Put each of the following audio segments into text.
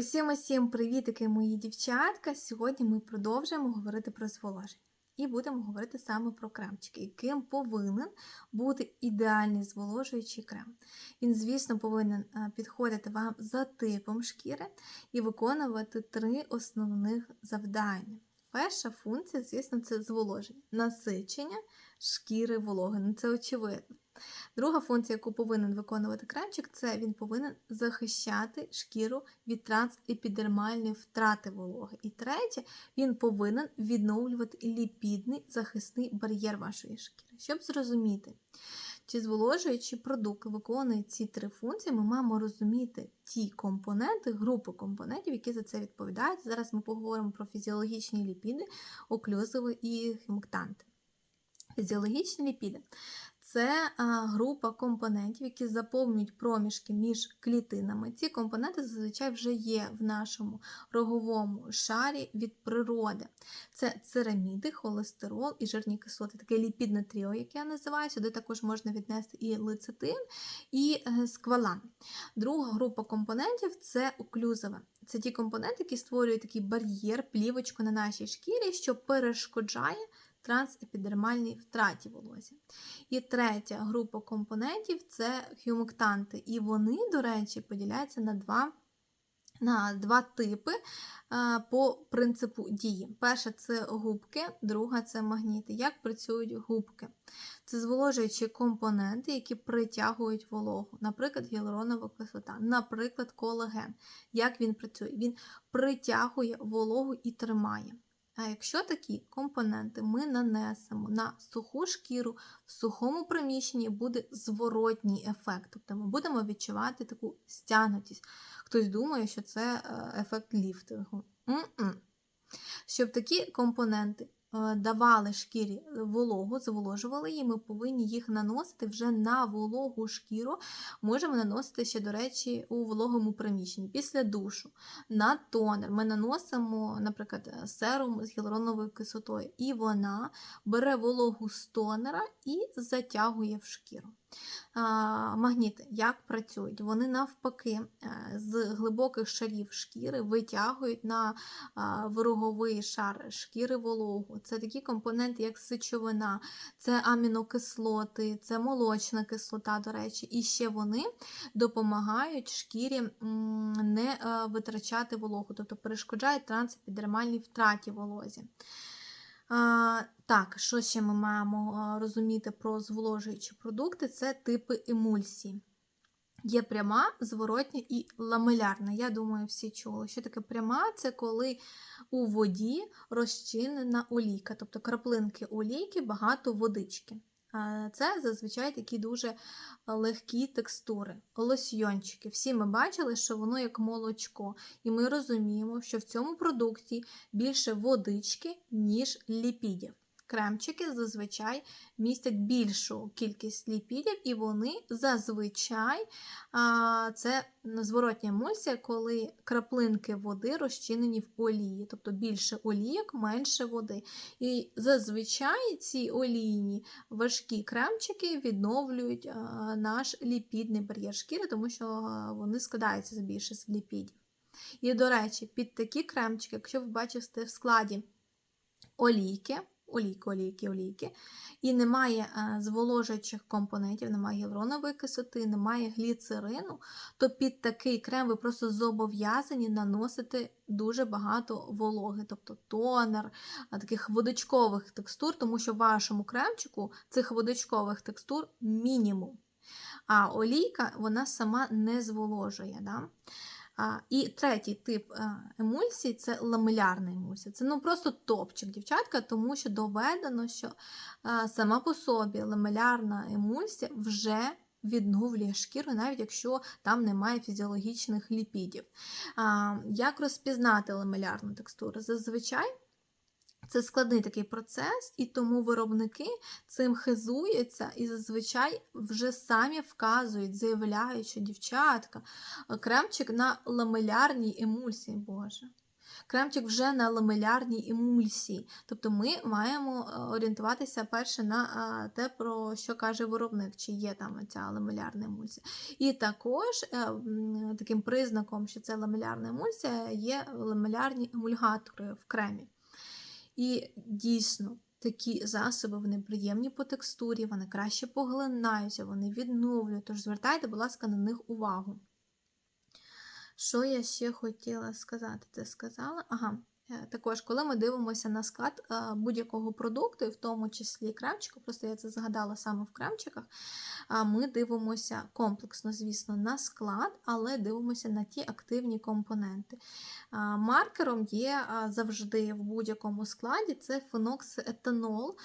Усім усім привітики, мої дівчатка! Сьогодні ми продовжуємо говорити про зволоження. І будемо говорити саме про кремчики, яким повинен бути ідеальний зволожуючий крем. Він, звісно, повинен е, підходити вам за типом шкіри і виконувати три основних завдання. Перша функція, звісно, це зволоження, насичення шкіри вологи. Ну, це очевидно. Друга функція, яку повинен виконувати кремчик, це він повинен захищати шкіру від трансепідермальної втрати вологи. І третє, він повинен відновлювати ліпідний захисний бар'єр вашої шкіри. Щоб зрозуміти, чи зволожуючи продукт виконує ці три функції, ми маємо розуміти ті компоненти, групи компонентів, які за це відповідають. Зараз ми поговоримо про фізіологічні ліпіди, оклюзиви і хімоктанти. Фізіологічні ліпіди це група компонентів, які заповнюють проміжки між клітинами. Ці компоненти зазвичай вже є в нашому роговому шарі від природи. Це цераміди, холестерол і жирні кислоти, таке ліпідне тріо, яке я називаю. Сюди також можна віднести і лецитин, і е, сквалан. Друга група компонентів це оклюзове. Це ті компоненти, які створюють такий бар'єр, плівочку на нашій шкірі, що перешкоджає трансепідермальній втраті волосся. І третя група компонентів це хюмоктанти. І вони, до речі, поділяються на два на два типи по принципу дії. Перша це губки, друга це магніти. Як працюють губки? Це зволожуючі компоненти, які притягують вологу, наприклад, гіалуронова кислота, наприклад, колаген. Як він працює? Він притягує вологу і тримає. А якщо такі компоненти ми нанесемо на суху шкіру, в сухому приміщенні буде зворотній ефект. Тобто ми будемо відчувати таку стягнутість. Хтось думає, що це е, ефект ліфтингу. М -м. Щоб такі компоненти давали шкірі вологу, зволожували її, ми повинні їх наносити вже на вологу шкіру. Можемо наносити ще, до речі, у вологому приміщенні після душу. На тонер ми наносимо, наприклад, серум з гіалуроновою кислотою, і вона бере вологу з тонера і затягує в шкіру. Магніти як працюють? Вони навпаки е, з глибоких шарів шкіри витягують на вироговий шар шкіри вологу. Це такі компоненти, як сечовина, це амінокислоти, це молочна кислота, до речі, і ще вони допомагають шкірі не е, витрачати вологу, тобто перешкоджають трансепідермальній втраті волозі. Так, що ще ми маємо розуміти про зволожуючі продукти? Це типи емульсії. Є пряма, зворотня і ламелярна. Я думаю, всі чули. Що таке пряма? Це коли у воді розчинена олійка, тобто краплинки олійки, багато водички. Це зазвичай такі дуже легкі текстури, лосьйончики. Всі ми бачили, що воно як молочко. І ми розуміємо, що в цьому продукті більше водички, ніж ліпідів. Кремчики зазвичай містять більшу кількість ліпідів, і вони зазвичай це зворотня емульсія, коли краплинки води розчинені в олії, тобто більше олійок, менше води. І зазвичай ці олійні важкі кремчики відновлюють наш ліпідний бар'єр шкіри, тому що вони складаються з більше з ліпідів. І, до речі, під такі кремчики, якщо ви бачите в складі олійки, олійки, олійки, олійки. І немає е, зволожуючих компонентів, немає гіалуронової кислоти, немає гліцерину, то під такий крем ви просто зобов'язані наносити дуже багато вологи, тобто тонер, таких водочкових текстур, тому що в вашому кремчику цих водочкових текстур мінімум. А олійка вона сама не зволожує. Да? І третій тип емульсій емульсії це ламелярна емульсія. Це ну просто топчик, дівчатка, тому що доведено, що е, сама по собі ламелярна емульсія вже відновлює шкіру, навіть якщо там немає фізіологічних ліпідів. Як розпізнати ламелярну текстуру? Зазвичай. Це складний такий процес, і тому виробники цим хизуються і зазвичай вже самі вказують, заявляють, що дівчатка, кремчик на ламелярній емульсії, Боже. Кремчик вже на ламелярній емульсії. Тобто ми маємо е, орієнтуватися перше на е, те, про що каже виробник, чи є там ця ламелярна емульсія. І також е, таким признаком, що це ламелярна емульсія, є ламелярні емульгатори в кремі. І дійсно. Такі засоби вони приємні по текстурі, вони краще поглинаються, вони відновлюють. Тож звертайте, будь ласка, на них увагу. Що я ще хотіла сказати? Це сказала? Ага. Е, Також, коли ми дивимося на склад е, будь-якого продукту, в тому числі кремчику, просто я це згадала саме в кремчиках, ми дивимося комплексно, звісно, на склад, але дивимося на ті активні компоненти. Маркером є завжди в будь-якому складі це феноксетанол.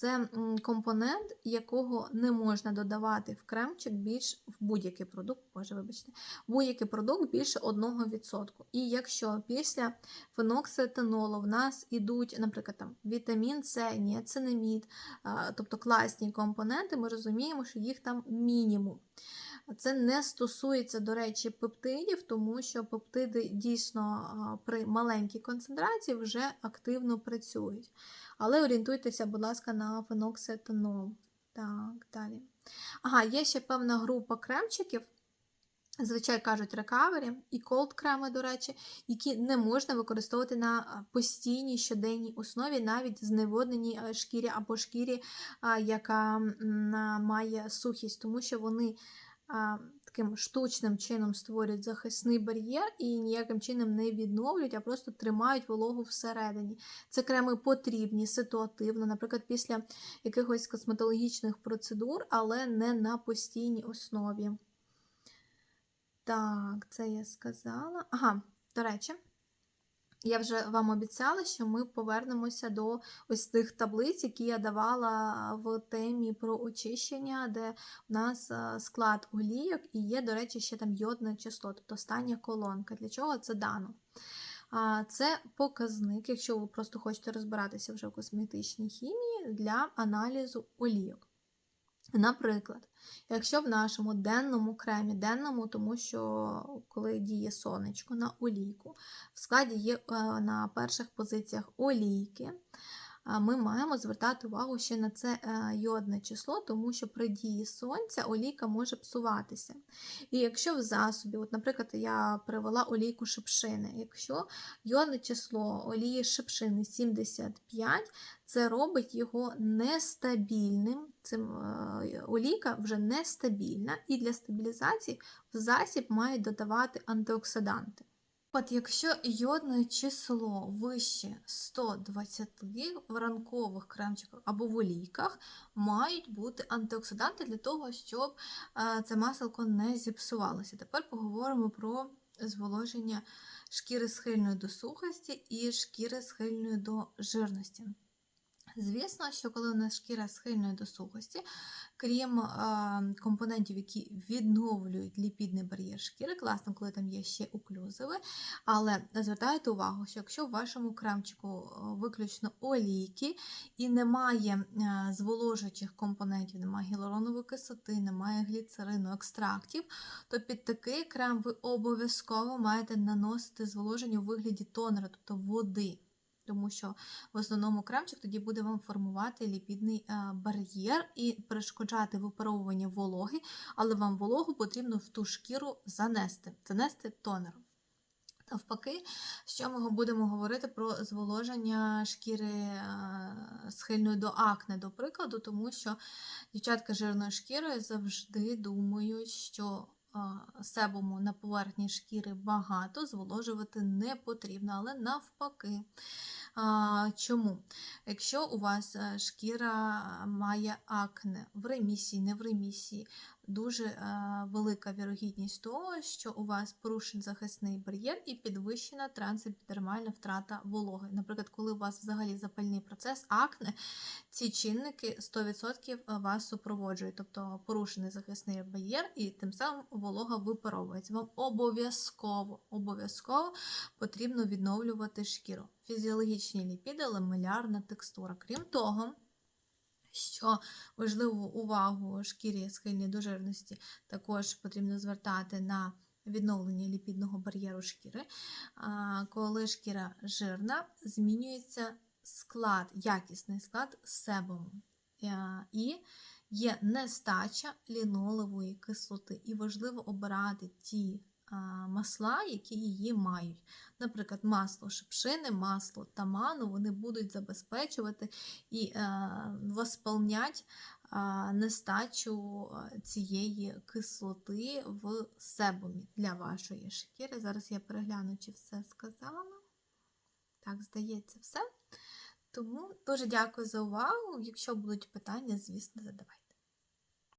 Це компонент, якого не можна додавати в кремчик більш в будь-який продукт, боже, вибачте, будь-який продукт більше 1%. І якщо після феноксетинолу в нас ідуть, наприклад, там вітамін С, ніацинамід, тобто класні компоненти, ми розуміємо, що їх там мінімум. Це не стосується, до речі, пептидів, тому що пептиди дійсно при маленькій концентрації вже активно працюють. Але орієнтуйтеся, будь ласка, на феноксетанол. Так, далі. Ага, є ще певна група кремчиків. Зазвичай кажуть рекавері і колд креми, до речі, які не можна використовувати на постійній щоденній основі, навіть зневодненій шкірі або шкірі, яка має сухість, тому що вони таким штучним чином створюють захисний бар'єр і ніяким чином не відновлюють, а просто тримають вологу всередині. Це креми потрібні ситуативно, наприклад, після якихось косметологічних процедур, але не на постійній основі. Так, це я сказала. Ага, до речі, я вже вам обіцяла, що ми повернемося до ось тих таблиць, які я давала в темі про очищення, де в нас склад олійок і є, до речі, ще там йодне число, тобто остання колонка. Для чого це дано? Це показник, якщо ви просто хочете розбиратися вже в косметичній хімії для аналізу олійок. Наприклад, якщо в нашому денному кремі, денному, тому що коли діє сонечко на олійку, в складі є е, на перших позиціях олійки, ми маємо звертати увагу ще на це е, йодне число, тому що при дії сонця олійка може псуватися. І якщо в засобі, от, наприклад, я привела олійку шипшини, якщо йодне число олії шипшини 75, це робить його нестабільним. Цим е, олійка вже нестабільна, і для стабілізації в засіб мають додавати антиоксиданти. От якщо йодне число вище 120 в ранкових кремчиках або в олійках, мають бути антиоксиданти для того, щоб е, це маселко не зіпсувалося. Тепер поговоримо про зволоження шкіри схильної до сухості і шкіри схильної до жирності. Звісно, що коли у нас шкіра схильна до сухості, крім е, компонентів, які відновлюють ліпідний бар'єр шкіри, класно, коли там є ще оклюзиви, але звертайте увагу, що якщо в вашому кремчику виключно олійки і немає е, зволожуючих компонентів, немає гіалуронової кислоти, немає гліцерину, екстрактів, то під такий крем ви обов'язково маєте наносити зволоження у вигляді тонера, тобто води тому що в основному кремчик тоді буде вам формувати ліпідний е, бар'єр і перешкоджати випаровування вологи, але вам вологу потрібно в ту шкіру занести, занести тонером. Навпаки, що ми будемо говорити про зволоження шкіри е, схильної до акне, до прикладу, тому що дівчатка з жирною шкірою завжди думають, що себуму на поверхні шкіри багато, зволожувати не потрібно, але навпаки. Чому? Якщо у вас е, шкіра має акне в ремісії, не в ремісії, дуже е, велика вірогідність того, що у вас порушений захисний бар'єр і підвищена трансепідермальна втрата вологи. Наприклад, коли у вас взагалі запальний процес акне, ці чинники 100% вас супроводжують, тобто порушений захисний бар'єр, і тим самим волога випаровується. Вам обов'язково обов'язково потрібно відновлювати шкіру. Фізіологічні ліпіди, ламелярна текстура. Крім того, що важливу увагу шкірі схильні до жирності також потрібно звертати на відновлення ліпідного бар'єру шкіри. Коли шкіра жирна, змінюється склад, якісний склад себуму. Е, І є нестача лінолевої кислоти. І важливо обирати ті масла, які її мають. Наприклад, масло шипшини, масло таману, вони будуть забезпечувати і е, восполнять нестачу цієї кислоти в себумі для вашої шкіри. Зараз я перегляну, чи все сказала. Так, здається, все. Тому дуже дякую за увагу. Якщо будуть питання, звісно, задавайте.